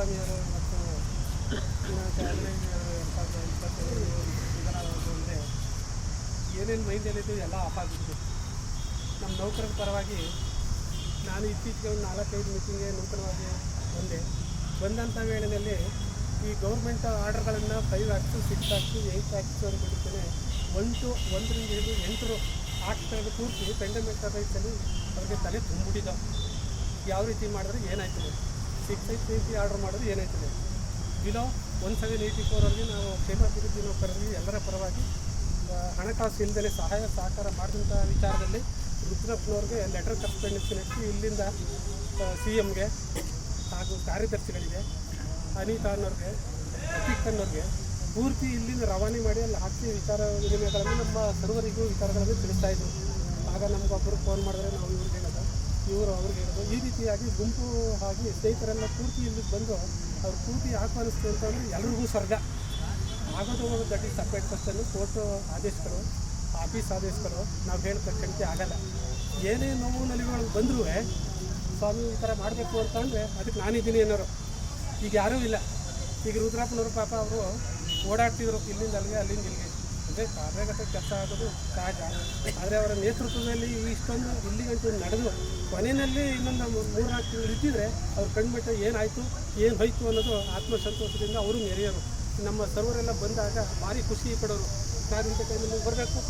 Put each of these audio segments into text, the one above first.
ಕುಮಾರಸ್ವಾಮಿಯವರು ಮತ್ತು ಇದರ ಅಂದರೆ ಏನೇನು ಮೈಂಡಲ್ಲಿದ್ದು ಎಲ್ಲ ಆಫ್ ಆಗಿತ್ತು ನಮ್ಮ ನೌಕರರ ಪರವಾಗಿ ನಾನು ಇತ್ತೀಚೆಗೆ ಒಂದು ನಾಲ್ಕೈದು ಮೀಟಿಂಗ್ಗೆ ನೂತನವಾಗಿ ಬಂದೆ. ಬಂದಂಥ ವೇಳೆಯಲ್ಲಿ ಈ government ಆರ್ಡರ್ಗಳನ್ನು five act six act eight acts ಅಂತ ಬಿಡ್ತೇನೆ ಒನ್ ಟು ಒಂದರಿಂದ ಹಿಡಿದು ಎಂಟರು ಆಕ್ಟ್ಗಳನ್ನು ಪೂರ್ತಿ ಪೆಂಡಮಿಕ್ ರೈಟ್ಸಲ್ಲಿ ಅವ್ರಿಗೆ ತಲೆ ತುಂಬಿಟ್ಟಿದ್ದು ಯಾವ ರೀತಿ ಮಾಡಿದ್ರೆ ಏನಾಯ್ತದೆ ಸಿಕ್ಸ್ ಟಿ ಏಯ್ಟಿ ಆರ್ಡರ್ ಮಾಡಿದ್ರೆ ಏನಾಯ್ತದೆ? ಬಿಲೋ ಒನ್ ಸೆವೆನ್ ಏಯ್ಟಿ ಫೋರಲ್ಲಿ ನಾವು ಕ್ಷೇಮಾಭಿವೃದ್ಧಿ ನೌಕರರಿಗೆ ಎಲ್ಲರ ಪರವಾಗಿ. ಹಣಕಾಸು ಇಲ್ಲದೆ ಸಹಾಯ, ಸಹಕಾರ ಮಾಡಿದಂಥ ವಿಚಾರದಲ್ಲಿ ರುದ್ರಪ್ಪನವ್ರಿಗೆ ಲೆಟರ್ ಕರೆಸ್ಪೆಂಡೆನ್ಸ್ ಇಲ್ಲಿಂದ ಸಿ ಎಮ್ಗೆ ಹಾಗೂ ಕಾರ್ಯದರ್ಶಿಗಳಿಗೆ, ಅನಿತಾ ಅನ್ನೋರಿಗೆ, ಅತಿಕ್ ಅನ್ನೋರಿಗೆ ಪೂರ್ತಿ ಇಲ್ಲಿಂದ ರವಾನೆ ಮಾಡಿ ಅಲ್ಲಿ ಹಾಕಿ ವಿಚಾರ ವಿನಿಮಯಗಳನ್ನು ನಮ್ಮ ಸರ್ವರಿಗೂ ವಿಚಾರಗಳನ್ನು ತಿಳಿಸ್ತಾ ಇದ್ದರು. ಆಗ ನಮಗೊಬ್ಬರು ಫೋನ್ ಮಾಡಿದ್ರೆ ನಾವು ಇವ್ರಿಗೆ ಹೇಳೋದು. ಇವರು ಅವ್ರಿಗೆ ಹೇಳೋದು ಈ ರೀತಿಯಾಗಿ ಗುಂಪು ಆಗಿ ಸ್ನೇಹಿತರೆಲ್ಲ ಪೂರ್ತಿ ಇಲ್ಲಿಗೆ ಬಂದು ಅವ್ರು ಪೂರ್ತಿ ಆಹ್ವಾನಿಸ್ತು ಅಂತಂದರೆ ಎಲ್ರಿಗೂ ಸ್ವರ್ಗ. ಆಗೋದು that is separate question court ಆದೇಶಗಳು office ಆದೇಶಗಳು, ನಾವು ಹೇಳ್ತಕ್ಕಂತೆ ಆಗಲ್ಲ. ಏನೇ ನೋವು ನಲಿಗಳು ಬಂದರೂ ಸ್ವಾಮಿ ಈ ಥರ ಮಾಡಬೇಕು ಅಂತಂದರೆ ಅದಕ್ಕೆ ನಾನಿದ್ದೀನಿ ಅನ್ನೋರು. ಈಗ ಯಾರೂ ಇಲ್ಲ. ಈಗ ರುದ್ರಪ್ಪನವರು ಪಾಪ ಅವರು ಓಡಾಡ್ತಿದ್ರು. ಇಲ್ಲಿಂದ ಅಲ್ಲಿಗೆ, ಅಲ್ಲಿಂದ ಇಲ್ಲಿಗೆ. ಅಂದರೆ ಕಾರ್ಯಗತ ಕೆಲಸ ಆಗೋದು ಸಹಜ ಆದರೆ ಅವರ ನೇತೃತ್ವದಲ್ಲಿ ಇಷ್ಟೊಂದು ಇಲ್ಲಿಗಂಟು ನಡೆದು ಮನೆಯಲ್ಲಿ ಇನ್ನೊಂದು ಮೂರ್ನಾಲ್ಕು ತಿಂಗಳು ಇದ್ದಿದ್ರೆ ಅವ್ರು ಕಂಡುಬಿಟ್ಟು ಏನಾಯಿತು, ಏನು ಹೋಯ್ತು ಅನ್ನೋದು ಆತ್ಮಸಂತೋಷದಿಂದ ಅವರು ಮೆರೆಯೋರು ನಮ್ಮ ಸರ್ವರೆಲ್ಲ ಬಂದಾಗ ಭಾರಿ ಖುಷಿ ಪಡೋರು. ಕಾರ್ಮಿಕ ಟೈಮಲ್ಲಿ ಬರಬೇಕು,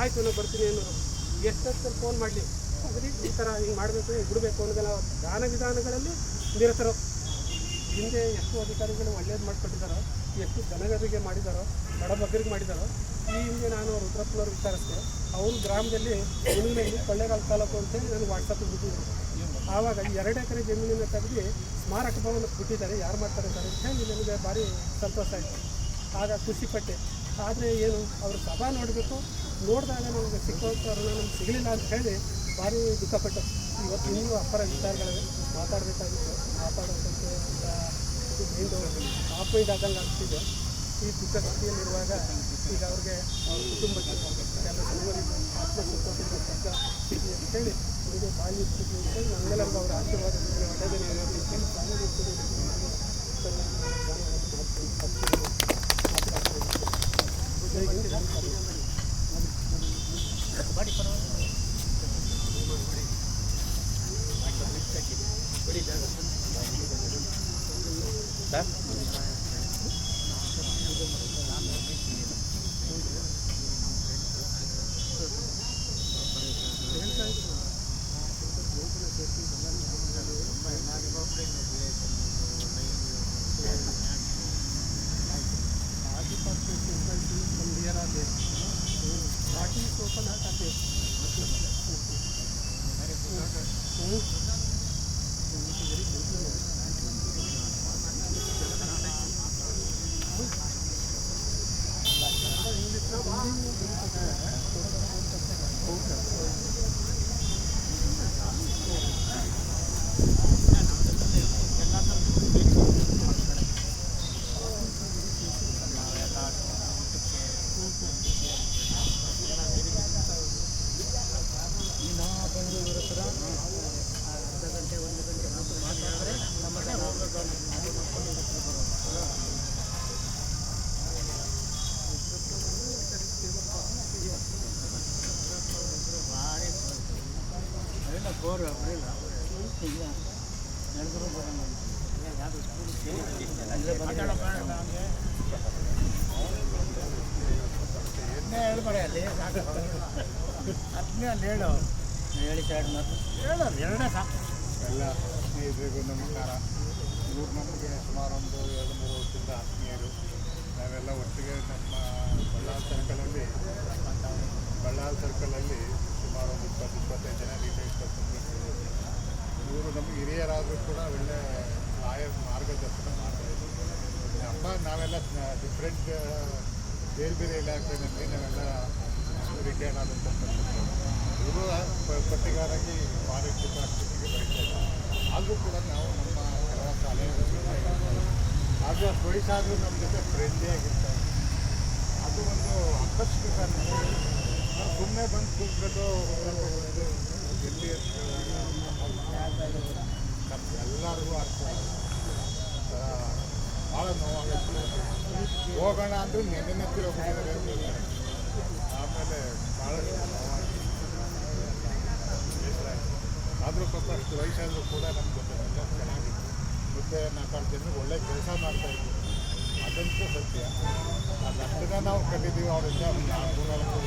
ಆಯಿತು ನಾನು ಬರ್ತೀನಿ ಅನ್ನೋರು. ಎಷ್ಟೊತ್ತು ಫೋನ್ ಮಾಡಲಿ? ಅದ್ರಿ ಈ ಥರ ಹಿಂಗೆ ಮಾಡಬೇಕು, ಹಿಂಗೆ ಬಿಡಬೇಕು ಅನ್ನೋದೆಲ್ಲ ದಾನ ವಿಧಾನಗಳಲ್ಲಿ ನಿರತರು. ಹಿಂದೆ ಎಷ್ಟು ಅಧಿಕಾರಿಗಳು ಒಳ್ಳೇದು ಮಾಡಿಕೊಟ್ಟಿದ್ದಾರೋ, ಎಷ್ಟು ಜನಗರಿಗೆ ಮಾಡಿದಾರೋ ಬಡಬಗ್ಗರಿಗೆ ಮಾಡಿದಾರೋ ಈ ಹಿಂದೆ ನಾನು ರುದ್ರಪ್ಪನವ್ರು ವಿಚಾರಿಸಿದೆ. ಅವ್ರ ಗ್ರಾಮದಲ್ಲಿ ಜಮೀನಲ್ಲಿ ಕೊಳ್ಳೇಗಾಲ ತಾಲೂಕು ಅಂತೇಳಿ ನಾನು ವಾಟ್ಸಪ್ಪಿಗೆ ಬಿಟ್ಟಿದ್ದೆ. ಆವಾಗ ಎರಡು ಎಕರೆ ಜಮೀನಿನ ತೆಗೆದು ಸ್ಮಾರಕ ಭವನ ಬಿಟ್ಟಿದ್ದಾರೆ. ಯಾರು ಮಾಡ್ತಾರೆ ಸರ್ ಅಂತ ಹೇಳಿ ನನಗೆ ಭಾರಿ ಸಂತೋಷ ಆಯಿತು. ಆಗ ಖುಷಿಪಟ್ಟೆ ಆದರೆ ಏನು, ಅವ್ರ ಸಭಾ ನೋಡಬೇಕು. ನೋಡಿದಾಗ ನಮಗೆ ಸಿಕ್ಕುವಂಥವ್ರು ನಮ್ಗೆ ಸಿಗಲಿಲ್ಲ ಅಂತ ಹೇಳಿ ಭಾರಿ ದುಃಖಪಟ್ಟೆ. ಇವತ್ತು ಇನ್ನೂ ಅಪ್ಪರ ವಿಚಾರಗಳಿವೆ. ಮಾತಾಡಬೇಕಾಗಿತ್ತು. ಮಾತಾಡೋದಕ್ಕೆ ಮೈಂಡ್ ಆದಂಗೆ ಆಗ್ತಿದೆ ಈ ದುಃಖ ಸ್ಥಿತಿಯಲ್ಲಿರುವಾಗ ಈಗ ಅವ್ರಿಗೆ ಅವ್ರ ಕುಟುಂಬಕ್ಕೆ ಎಲ್ಲ ಸರ್ವರಿಗೂ ಆತ್ಮಸಂತೋಷದ ಸಿಕ್ಕ ಸ್ಥಿತಿ ಅಂತೇಳಿ ನಿಮಗೆ ಬಾಲ್ಯ ಸ್ಥಿತಿ ಅಂತೇಳಿ ನಮ್ಮೆಲ್ಲರಿಗೂ ಅವರ ಅಂತೇಳಿ ಸ್ವಾಮಿ ಪಾರ್ಟಿ ಓಪನ್ ಹಾಕತ್ತೆ ಹ್ಞೂ ಹೇಳಿ ಸ್ಟಾರ್ಟ್ ಮಾತು ಎಲ್ಲ ಸ್ನೇಹಿತರಿಗೂ ನಮಸ್ಕಾರ ಇವ್ರು ನಮಗೆ ಸುಮಾರು ಒಂದು ಎರಡು ಮೂರು ವರ್ಷದಿಂದ ಆತ್ಮೀಯರು ನಾವೆಲ್ಲ ಒಟ್ಟಿಗೆ ನಮ್ಮ ಬಳ್ಳಾರಿ ಸರ್ಕಲಲ್ಲಿ ಬಳ್ಳಾರಿ ಸರ್ಕಲಲ್ಲಿ ಒಂದು ಇಪ್ಪತ್ತು ಇಪ್ಪತ್ತೈದು ಜನ ಇಪ್ಪತ್ತೊಂದು ಇವರು ನಮಗೆ ಹಿರಿಯರಾದರೂ ಕೂಡ ಒಳ್ಳೆ ಲಾಯರ್ ಮಾರ್ಗದರ್ಶನ ಮಾಡ್ತಾಯಿದ್ರು ನಮ್ಮ ನಾವೆಲ್ಲ ಡಿಫ್ರೆಂಟ್ ಬೇರೆ ಬೇರೆ ಇಲಾಖೆಯಲ್ಲಿ ನಾವೆಲ್ಲ ರಿಟೈರ್ಡ್ ಆದಂಥ ಇವರು ಪಟ್ಟಿಗಾರಾಗಿ ಫಾರೆಸ್ಟ್ ಡಿಪಾರ್ಟ್ಮೆಂಟಿಗೆ ಬರೀತಾ ಆದರೂ ಕೂಡ ನಾವು ನಮ್ಮ ಕೆಲವು ಅಷ್ಟು ವಯಸ್ಸಾದರೂ ನಮ್ಮ ಜೊತೆ ಫ್ರೆಂಡ್ಲಿ ಆಗಿರ್ತಾರೆ ಅದು ಒಂದು ಆಕರ್ಷಕ ಸುಮ್ಮನೆ ಬಂದು ಕೂತ್ಕೊಂಡು ಎಲ್ಲಿ ನಮ್ಗೆ ಎಲ್ಲರಿಗೂ ಅರ್ಥ ಭಾಳ ನೋವಾಗುತ್ತೆ. ಹೋಗೋಣ ಅಂದ್ರೆ ನೆನೆ ನೆತ್ತಿರ ಹೋಗಿದ್ದಾರೆ ಆಮೇಲೆ ಭಾಳ ಆದರೂ ಪಾಪ ಅಷ್ಟು ವಯಸ್ಸಾದರೂ ಕೂಡ ನಮ್ಮ ಜೊತೆ ಚೆನ್ನಾಗಿತ್ತು. ಮತ್ತೆ ನಾಲ್ಕು ಜನರಿಗೆ ಒಳ್ಳೆ ಕೆಲಸ ಮಾಡ್ತಾ ಇದ್ರು ಅದಂತೂ ಸತ್ಯ. ಆ ಅಷ್ಟನ್ನ ನಾವು ಕಲಿತೀವಿ ಅವರಿಂದ ನಾಲ್ಕು ನಾಲ್ಕು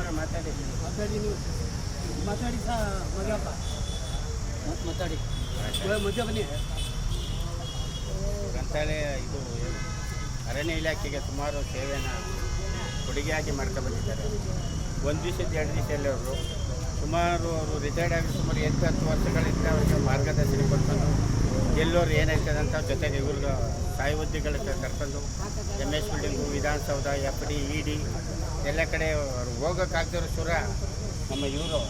ನಾವು ಮಾತಾಡಿ. ನೀವು. ಮಾತಾಡಿ ಸಹ ಮಗಪ್ಪ ಮಾತಾಡಿ. ಮಧ್ಯ ಬನ್ನಿ ಗ್ರಂಥಾಲಯ ಇದು ಅರಣ್ಯ ಇಲಾಖೆಗೆ ಸುಮಾರು ಸೇವೆಯನ್ನು ಕೊಡುಗೆಯಾಗಿ ಮಾಡ್ಕೊಂಡು ಬಂದಿದ್ದಾರೆ. ಒಂದು ದಿವಸದ ಎರಡು ದಿವಸದಲ್ಲಿ ಅವರು ಸುಮಾರು ಅವರು ರಿಟೈರ್ಡ್ ಆಗಿ ಸುಮಾರು ಎಂಟು ಹತ್ತು ವರ್ಷಗಳಿಂದ ಅವರಿಗೆ ಮಾರ್ಗದರ್ಶನ ಕೊಡ್ಕೊಂಡು, ಎಲ್ಲೋರು ಏನಾಯ್ತದೆ ಅಂತ ಜೊತೆಗೆ ಇವ್ರಿಗೆ ಸಾಯಿ ಹುದ್ದೆಗಳ ಕರ್ಕೊಂಡು M S building Vidhana Soudha F D E D ಎಲ್ಲ ಕಡೆ ಅವರು ಹೋಗೋಕ್ಕಾಗ್ದಿರೋ ಸುರ ನಮ್ಮ ಇವರು.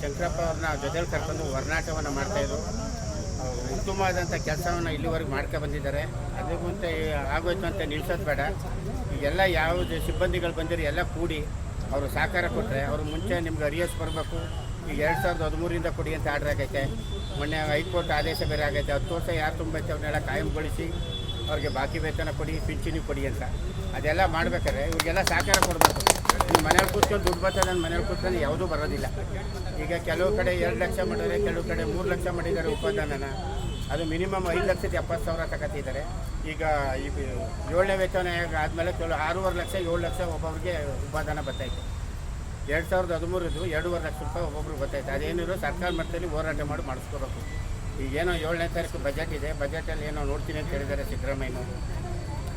ಶಂಕರಪ್ಪ. ಅವ್ರನ್ನ ಜೊತೆಲಿ ಕರ್ಕೊಂಡು ಹೊರನಾಟವನ್ನು ಮಾಡ್ತಾಯಿದ್ರು ಉತ್ತಮವಾದಂಥ ಕೆಲಸವನ್ನು ಇಲ್ಲಿವರೆಗೆ ಮಾಡ್ಕೊ ಬಂದಿದ್ದಾರೆ. ಅದಕ್ಕೂ ಆಗೋಯ್ತು ಅಂತ ನಿಲ್ಸೋದು ಬೇಡ. ಈಗೆಲ್ಲ ಯಾವುದು ಸಿಬ್ಬಂದಿಗಳು ಬಂದಿರೋ ಎಲ್ಲ ಕೂಡಿ ಅವರು ಸಹಕಾರ ಕೊಟ್ಟರೆ ಅವರು ಮುಂಚೆ ನಿಮ್ಗೆ ಅರಿಯಸ್ ಬರಬೇಕು. ಈಗ ಎರಡು ಸಾವಿರದ ಹದಿಮೂರಿಂದ ಕೊಡಿ ಅಂತ ಆರ್ಡರ್ ಆಗೈತೆ ಮೊನ್ನೆ ಹೈಕೋರ್ಟ್ ಆದೇಶ ಬೇರೆ ಆಗೈತೆ. ಹತ್ತು ವರ್ಷ ಯಾರು ತುಂಬೈತೆ ಅವ್ರನ್ನೆಲ್ಲ ಕಾಯಂಗೊಳಿಸಿ ಅವ್ರಿಗೆ ಬಾಕಿ ವೇತನ ಕೊಡಿ, ಪಿಂಚಣಿ ಕೊಡಿ ಅಂತ. ಅದೆಲ್ಲ ಮಾಡ್ಬೇಕಾದ್ರೆ ಇವ್ರಿಗೆಲ್ಲ ಸಹಕಾರ ಕೊಡಬೇಕು. ನಿಮ್ಮ ಮನೇಲಿ ಕೂತ್ಕೊಂಡು ದುಡ್ಡು ಬರ್ತದೆ ನನ್ನ ಮನೇಲಿ ಕೂತ್ಕೊಂಡು ಯಾವುದೂ ಬರೋದಿಲ್ಲ. ಈಗ ಕೆಲವು ಕಡೆ ಎರಡು ಲಕ್ಷ ಮಾಡಿದರೆ ಕೆಲವು ಕಡೆ ಮೂರು ಲಕ್ಷ ಮಾಡಿದ್ದಾರೆ ಉಪದಾನನ. ಅದು ಮಿನಿಮಮ್ ಐದು ಲಕ್ಷದ ಎಪ್ಪತ್ತು ಸಾವಿರ ತಗೋತಿದ್ದಾರೆ. ಈಗ ಈ ಏಳನೇ ವೇತನ ಆದಮೇಲೆ ಕೆಲವು ಆರೂವರೆ ಲಕ್ಷ, ಏಳು ಲಕ್ಷ ಒಬ್ಬೊಬ್ರಿಗೆ ಉಪಾದಾನ ಬರ್ತೈತೆ. ಎರಡು ಸಾವಿರದ ಹದಿಮೂರದು ಎರಡೂವರೆ ಲಕ್ಷ ರೂಪಾಯಿ ಒಬ್ಬೊಬ್ರಿಗೆ ಬರ್ತೈತೆ. ಅದೇನಿರೋ ಸರ್ಕಾರ ಮಟ್ಟದಲ್ಲಿ ಹೋರಾಟ ಮಾಡಿ ಮಾಡಿಸ್ಕೋಬೇಕು. ಈಗೇನೋ ಏಳನೇ ತಾರೀಕು ಬಜೆಟ್ ಇದೆ. ಬಜೆಟಲ್ಲಿ ಏನೋ ನೋಡ್ತೀನಿ ಅಂತ ಹೇಳಿದ್ದಾರೆ ಸಿದ್ದರಾಮಯ್ಯನವರು.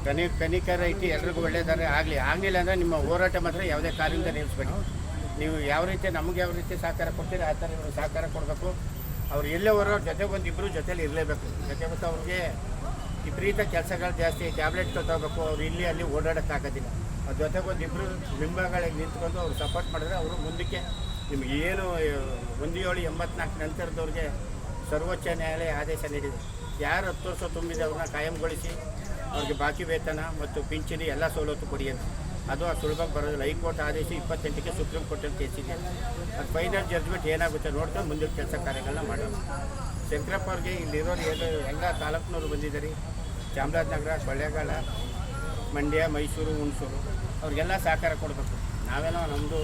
ಕನಿ ಕನಿಕರ ಇಟ್ಟು ಎಲ್ರಿಗೂ ಒಳ್ಳೆಯದಾರೆ ಆಗಲಿ. ಆಗಲಿಲ್ಲ ಅಂದರೆ ನಿಮ್ಮ ಹೋರಾಟ ಮಾತ್ರ ಯಾವುದೇ ಕಾರ್ಯದಿಂದ ನಿಲ್ಲಿಸ್ಬೇಕು ನೀವು ಯಾವ ರೀತಿ ನಮಗೆ ಯಾವ ರೀತಿ ಸಹಕಾರ ಕೊಡ್ತೀರಿ, ಆ ಥರ ಇವರು ಸಹಕಾರ ಕೊಡಬೇಕು. ಅವ್ರು ಎಲ್ಲೇ ಹೊರ ಜೊತೆಗೆ ಒಂದು ಇಬ್ಬರು ಜೊತೇಲಿ ಇರಲೇಬೇಕು. ಜೊತೆ ಮತ್ತು ಅವ್ರಿಗೆ ವಿಪರೀತ ಕೆಲಸಗಳು ಜಾಸ್ತಿ, ಟ್ಯಾಬ್ಲೆಟ್ ತಗೋಬೇಕು, ಅವ್ರು ಇಲ್ಲಿ ಅಲ್ಲಿ ಓಡಾಡೋಕ್ಕಾಗೋದಿಲ್ಲ ಅದ್ರ ಜೊತೆಗೆ ಒಂದು ಇಬ್ಬರು ಬಿಂಬಗಳಿಗೆ ನಿಂತ್ಕೊಂಡು ಅವ್ರು ಸಪೋರ್ಟ್ ಮಾಡಿದ್ರೆ ಅವರು ಮುಂದಕ್ಕೆ ನಿಮ್ಗೆ ಏನು ಒಂದು ಏಳು ಎಂಬತ್ನಾಲ್ಕು ನಂತರದವ್ರಿಗೆ ಸರ್ವೋಚ್ಚ ನ್ಯಾಯಾಲಯ ಆದೇಶ ನೀಡಿದೆ. ಯಾರು ಹತ್ತು ವರ್ಷ ತುಂಬಿದೆ ಅವ್ರನ್ನ ಕಾಯಂಗೊಳಿಸಿ, ಅವ್ರಿಗೆ ಬಾಕಿ ವೇತನ ಮತ್ತು ಪಿಂಚಣಿ ಎಲ್ಲ ಸವಲತ್ತು ಕೊಡಿ ಅದು ಆ ಸುಲಭವಾಗಿ ಬರೋದಿಲ್ಲ. ಹೈಕೋರ್ಟ್ ಆದೇಶ ಇಪ್ಪತ್ತೆಂಟಕ್ಕೆ ಸುಪ್ರೀಂ ಕೋರ್ಟಲ್ಲಿ ಕೇಸಿದೆ ಅದು ಫೈನಲ್ ಜಡ್ಜ್ಮೆಂಟ್ ಏನಾಗುತ್ತೆ ನೋಡ್ಕೊಂಡು ಮುಂದಿನ ಕೆಲಸ ಕಾರ್ಯಗಳನ್ನ ಮಾಡೋಣ. ಶಂಕರಪ್ಪ ಅವ್ರಿಗೆ ಇಲ್ಲಿರೋರು ಎಲ್ಲ ಎಲ್ಲ ತಾಲೂಕಿನವರು ಬಂದಿದ್ದಾರೆ. ಚಾಮರಾಜನಗರ, ಕೊಳ್ಳೇಗಾಲ, ಮಂಡ್ಯ, ಮೈಸೂರು, ಹುಣಸೂರು, ಅವ್ರಿಗೆಲ್ಲ ಸಹಕಾರ ಕೊಡಬೇಕು. ನಾವೇನೋ ನಮ್ಮದು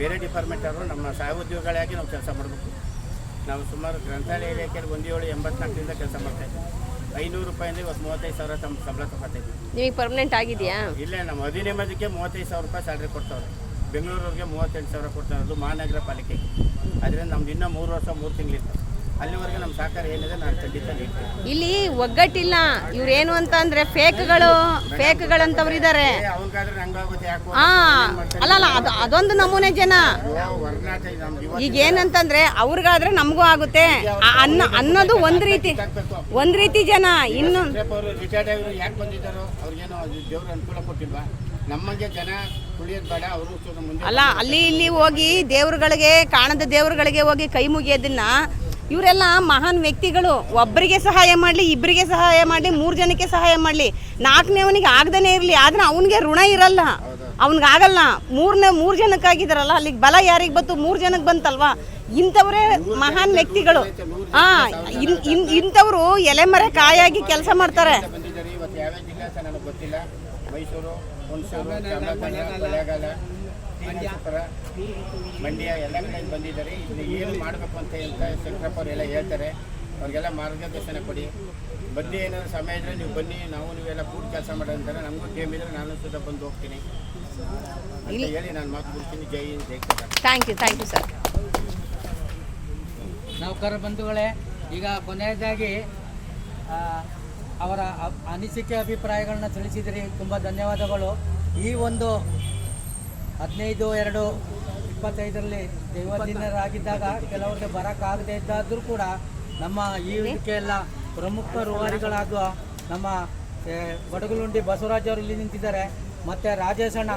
ಬೇರೆ ಡಿಪಾರ್ಟ್ಮೆಂಟ್ ಅವರು ನಮ್ಮ ಸಹೋದ್ಯೋಗಿಗಳಾಗಿ ನಾವು ಕೆಲಸ ಮಾಡಬೇಕು. ನಾವು ಸುಮಾರು ಗ್ರಂಥಾಲಯ ಇಲಾಖೆಯಲ್ಲಿ ಒಂದು ಏಳು ಎಂಬತ್ನಾಲ್ಕರಿಂದ ಕೆಲಸ ಮಾಡ್ತಾಯಿದ್ವಿ ಐನೂರು ರೂಪಾಯಿಂದ ಇವತ್ತು ಮೂವತ್ತೈದು ಸಾವಿರ ತಮ್ಮ ಸಂಬಳ ತಗೋತಾಯಿದ್ವಿ ನಿಮಗೆ ಪರ್ಮನೆಂಟ್ ಆಗಿದೆಯಾ? ಇಲ್ಲೇ ನಮ್ಮ ಅಧಿನಿಯಮದಕ್ಕೆ ಮೂವತ್ತೈದು ಸಾವಿರ ರೂಪಾಯಿ ಸ್ಯಾಲ್ರಿ ಕೊಡ್ತಾವ್ರೆ ಬೆಂಗಳೂರವ್ರಿಗೆ ಮೂವತ್ತೆಂಟು ಸಾವಿರ ಕೊಡ್ತಾರೆ ಅದು ಮಹಾನಗರ ಪಾಲಿಕೆಗೆ ಅದರಿಂದ ನಮ್ದು ಇನ್ನೂ ಮೂರು ವರ್ಷ ಮೂರು ತಿಂಗಳಿತ್ತು ಅಲ್ಲಿವರೆಗೆ ನಮ್ಮ ಸಹಕಾರ ಏನಿದೆ ನಾನು ಖಂಡಿತ ನೀಡ್ತೀನಿ ಇಲ್ಲಿ ಒಗ್ಗಟ್ಟಿಲ್ಲ. ಇವ್ರೇನು ಅಂತ ಅಂದ್ರೆ ಫೇಕ್ಗಳು ಫೇಕ್ಗಳಂತವ್ರು ಇದ್ದಾರೆ ಅವನಿಗಾದ್ರೆ ನಂಗಾಗುತ್ತೆ ಯಾಕೋ? ಹಾ ಅಲ್ಲ ಅಲ್ಲ ಅದು ಅದೊಂದು ನಮೂನೆ ಜನ. ಹೊರನಾಟ ನಮ್ದು ಇವತ್ತು ಈಗ ಏನಂತಂದ್ರೆ ಅವ್ರಿಗಾದ್ರೆ ನಮಗೂ ಆಗುತ್ತೆ. ಆ ಅನ್ನ ಅನ್ನೋದು ಒಂದ್ ರೀತಿ ಒಂದ್ ರೀತಿ ಜನ. ಇನ್ನು ಅವರು ರಿಟೈರ್ಡ್ ಆಗಿರೋ ಯಾಕೆ ಬಂದಿದ್ದಾರೋ? ಅವ್ರಿಗೇನೋ ಅದು ದೇವ್ರ ಅನುಕೂಲ ಕೊಟ್ಟಿಲ್ವಾ? ನಮಗೆ ಜನ ಕುಳಿಯೋದು ಬೇಡ ಅವರು ಚೂರು ಮುಂದೆ ಅಲ್ಲ ಅಲ್ಲಿ ಇಲ್ಲಿ ಹೋಗಿ ದೇವ್ರುಗಳಿಗೆ ಕಾಣದ ದೇವ್ರುಗಳಿಗೆ ಹೋಗಿ ಕೈ ಮುಗಿಯೋದನ್ನ ಇವರೆಲ್ಲ ಮಹಾನ್ ವ್ಯಕ್ತಿಗಳು. ಒಬ್ಬರಿಗೆ ಸಹಾಯ ಮಾಡಲಿ ಇಬ್ಬರಿಗೆ ಸಹಾಯ ಮಾಡಲಿ ಮೂರು ಜನಕ್ಕೆ ಸಹಾಯ ಮಾಡಲಿ. ನಾಲ್ಕನೇವನಿಗೆ ಆಗದೇ ಇರಲಿ ಆದರೆ ಅವನಿಗೆ ಋಣ ಇರಲ್ಲ. ಅವ್ನಿಗೆ ಆಗಲ್ಲ. ಮೂರನೇ ಮೂರು ಜನಕ್ಕಾಗಿದ್ದಾರಲ್ಲ ಅಲ್ಲಿಗೆ ಬಲ ಯಾರಿಗೆ ಬಂತು? ಮೂರು ಜನಕ್ಕೆ ಬಂತಲ್ವಾ? ಇಂಥವರೇ ಮಹಾನ್ ವ್ಯಕ್ತಿಗಳು. ಹಾ ಇನ್- ಇಂಥವರು ಇಂಥವ್ರು ಎಲೆಮರೆ ಕಾಯಾಗಿ ಕೆಲಸ ಮಾಡ್ತಾರೆ. ಇವತ್ತು ಯಾವ್ಯಾವ ಜಿಲ್ಲೆ ನನಗೆ ಗೊತ್ತಿಲ್ಲ. ಮೈಸೂರು ಚಾಮರಾಜನಗರ ಮಂಡ್ಯ ಎಲ್ಲ ಕಡೆ ಬಂದಿದ್ದಾರೆ. ಇದನ್ನ ಏನು ಮಾಡಬೇಕು ಅಂತ ಅಂತ ಶಂಕರಪ್ಪ ಅವರೆಲ್ಲ ಹೇಳ್ತಾರೆ. ಅವ್ರಿಗೆಲ್ಲ ಮಾರ್ಗದರ್ಶನ ಕೊಡಿ. ಬನ್ನಿ ಏನಾದ್ರು ಸಮಯ ಇದ್ದರೆ ನೀವು ಬನ್ನಿ. ನಾವು ನೀವೆಲ್ಲ ಕೂಡಿ ಕೆಲಸ ಮಾಡೋದಂತಾರೆ ನಮಗೂ ಟೈಮ್ ಇದ್ರೆ ನಾನು ಸುತ್ತ ಬಂದು ಹೋಗ್ತೀನಿ. ಅಂತ ಹೇಳಿ ನಾನು ಮಾತು ಬಿಡ್ತೀನಿ ಜೈ ಜೈ thank you thank you sir ನೌಕರ ಬಂಧುಗಳೇ ಈಗ ಕೊನೆಯದಾಗಿ ಆ, ಅವರ ಅನಿಸಿಕೆ ಅಭಿಪ್ರಾಯಗಳನ್ನ ತಿಳಿಸಿದಿರಿ. ತುಂಬ ಧನ್ಯವಾದಗಳು. ಈ ಒಂದು ಹದಿನೈದು, ಎರಡು, ಇಪ್ಪತ್ತೈದರಲ್ಲಿ ದೈವದಿನರಾಗಿದ್ದಾಗ ಕೆಲವರಿಗೆ ಬರೋಕ್ಕಾಗದೇ ಇದ್ದಾದರೂ ಕೂಡ ನಮ್ಮ ಈ ಇದಕ್ಕೆಲ್ಲ ಪ್ರಮುಖ ರೂವಾರಿಗಳಾದ ನಮ್ಮ ಬಡಗುಲುಂಡಿ ಬಸವರಾಜ್ ಅವರು ಇಲ್ಲಿ ನಿಂತಿದ್ದಾರೆ. ಮತ್ತು ರಾಜೇಶಣ್ಣ,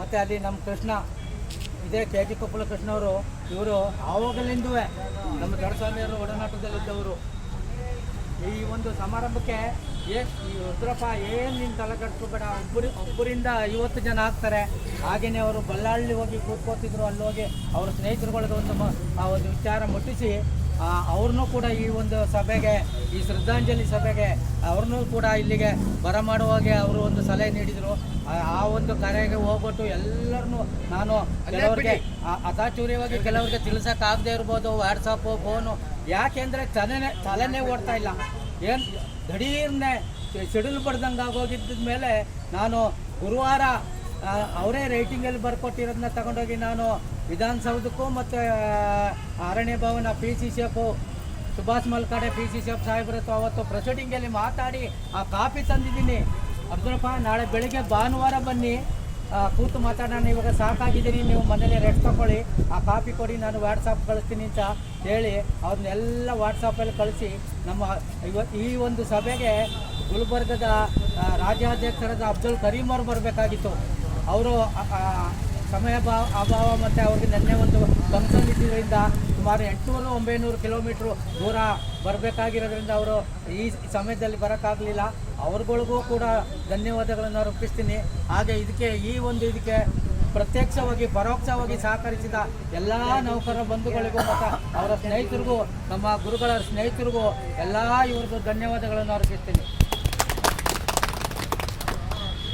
ಮತ್ತು ಅಲ್ಲಿ ನಮ್ಮ ಕೃಷ್ಣ, ಇದೇ ಕೆ ಜಿ ಕೊಪ್ಪಳ ಕೃಷ್ಣವರು ಇವರು ಆವಾಗಲಿಂದೂ ನಮ್ಮ ದೊಡ್ಡಸ್ವಾಮಿಯವರು ಒಡನಾಟದಲ್ಲಿದ್ದವರು ಈ ಒಂದು ಸಮಾರಂಭಕ್ಕೆ ಏ ರುದ್ರಪ್ಪ ಏನು ನೀನು ತಲೆಗಟ್ಕೋಬೇಡ ಒಬ್ಬರು ಒಬ್ಬರಿಂದ ಐವತ್ತು ಜನ ಆಗ್ತಾರೆ. ಹಾಗೆಯೇ ಅವರು ಬಳ್ಳಾಳ್ಳಿ ಹೋಗಿ ಕೂತ್ಕೋತಿದ್ರು ಅಲ್ಲಿ ಹೋಗಿ ಅವರ ಸ್ನೇಹಿತರುಗಳಿಗೆ ಒಂದು ಆ ಒಂದು ವಿಚಾರ ಮುಟ್ಟಿಸಿ ಅವ್ರನ್ನೂ ಕೂಡ ಈ ಒಂದು ಸಭೆಗೆ ಈ ಶ್ರದ್ಧಾಂಜಲಿ ಸಭೆಗೆ ಅವ್ರನ್ನೂ ಕೂಡ ಇಲ್ಲಿಗೆ ಬರಮಾಡುವಾಗೆ ಅವರು ಒಂದು ಸಲಹೆ ನೀಡಿದರು. ಆ- ಒಂದು ಕರೆಗೆ ಹೋಗ್ಬಿಟ್ಟು ಎಲ್ಲರನ್ನೂ ನಾನು ಕೆಲವರಿಗೆ ಅತಾಚೂರ್ಯವಾಗಿ ಕೆಲವರಿಗೆ ತಿಳಿಸೋಕ್ಕಾಗದೇ ಇರ್ಬೋದು ವಾಟ್ಸಪ್ಪು ಫೋನು ಯಾಕೆಂದರೆ ತಲೆನೇ ತಲೆನೇ ಓಡ್ತಾ ಇಲ್ಲ. ಏನು ದಿಢೀರ್ನೆ ಸಿಡಿಲು ಬಡ್ದಂಗೆ ಆಗೋಗಿದ್ದ ಮೇಲೆ ನಾನು ಗುರುವಾರ ಅವರೇ ರೈಟಿಂಗಲ್ಲಿ ಬರ್ಕೊಟ್ಟಿರೋದನ್ನ ತಗೊಂಡೋಗಿ ನಾನು ವಿಧಾನಸೌಧಕ್ಕೂ ಮತ್ತು Aranya Bhavan P C Shepu Subhash Malkade P C Shep ಸಾಹೇಬ್ರ ಅವತ್ತು ಪ್ರೊಸೀಡಿಂಗಲ್ಲಿ ಮಾತಾಡಿ ಆ ಕಾಪಿ ತಂದಿದ್ದೀನಿ. ಅರ್ಜುನಪ್ಪ, ನಾಳೆ ಬೆಳಿಗ್ಗೆ ಭಾನುವಾರ ಬನ್ನಿ. ಕೂತು ಮಾತಾಡೋಣ, ಇವಾಗ ಸಾಕಾಗಿದ್ದೀನಿ, ನೀವು ಮನೇಲಿ ರೆಸ್ಟ್ ತಗೊಳ್ಳಿ. ಆ ಕಾಪಿ ಕೊಡಿ, ನಾನು ವಾಟ್ಸಪ್ ಕಳಿಸ್ತೀನಿ ಅಂತ ಹೇಳಿ ಅವ್ರನ್ನೆಲ್ಲ ವಾಟ್ಸಪ್ಪಲ್ಲಿ ಕಳಿಸಿ ನಮ್ಮ ಇವತ್ತು ಈ ಒಂದು ಸಭೆಗೆ ಗುಲ್ಬರ್ಗದ ರಾಜ್ಯಾಧ್ಯಕ್ಷರಾದ ಅಬ್ದುಲ್ ಕರೀಂ ಅವರು ಬರಬೇಕಾಗಿತ್ತು. ಅವರು ಸಮಯ ಭಾವ ಅಭಾವ ಮತ್ತು ಅವ್ರಿಗೆ ನೆನ್ನೆ ಒಂದು ಫಂಕ್ಷನ್ ಸುಮಾರು ಎಂಟುನೂರು, ಒಂಬೈನೂರು ಕಿಲೋಮೀಟ್ರು ದೂರ ಬರಬೇಕಾಗಿರೋದ್ರಿಂದ ಅವರು ಈ ಸಮಯದಲ್ಲಿ ಬರೋಕ್ಕಾಗಲಿಲ್ಲ. ಅವ್ರಗಳಿಗೂ ಕೂಡ ಧನ್ಯವಾದಗಳನ್ನು ಅರ್ಪಿಸ್ತೀನಿ. ಹಾಗೆ ಇದಕ್ಕೆ ಈ ಒಂದು ಇದಕ್ಕೆ ಪ್ರತ್ಯಕ್ಷವಾಗಿ, ಪರೋಕ್ಷವಾಗಿ ಸಹಕರಿಸಿದ ಎಲ್ಲ ನೌಕರರ ಬಂಧುಗಳಿಗೂ ಮತ್ತು ಅವರ ಸ್ನೇಹಿತರಿಗೂ, ನಮ್ಮ ಗುರುಗಳ ಸ್ನೇಹಿತರಿಗೂ ಎಲ್ಲ ಇವ್ರಿಗೂ ಧನ್ಯವಾದಗಳನ್ನು ಅರ್ಪಿಸ್ತೀನಿ.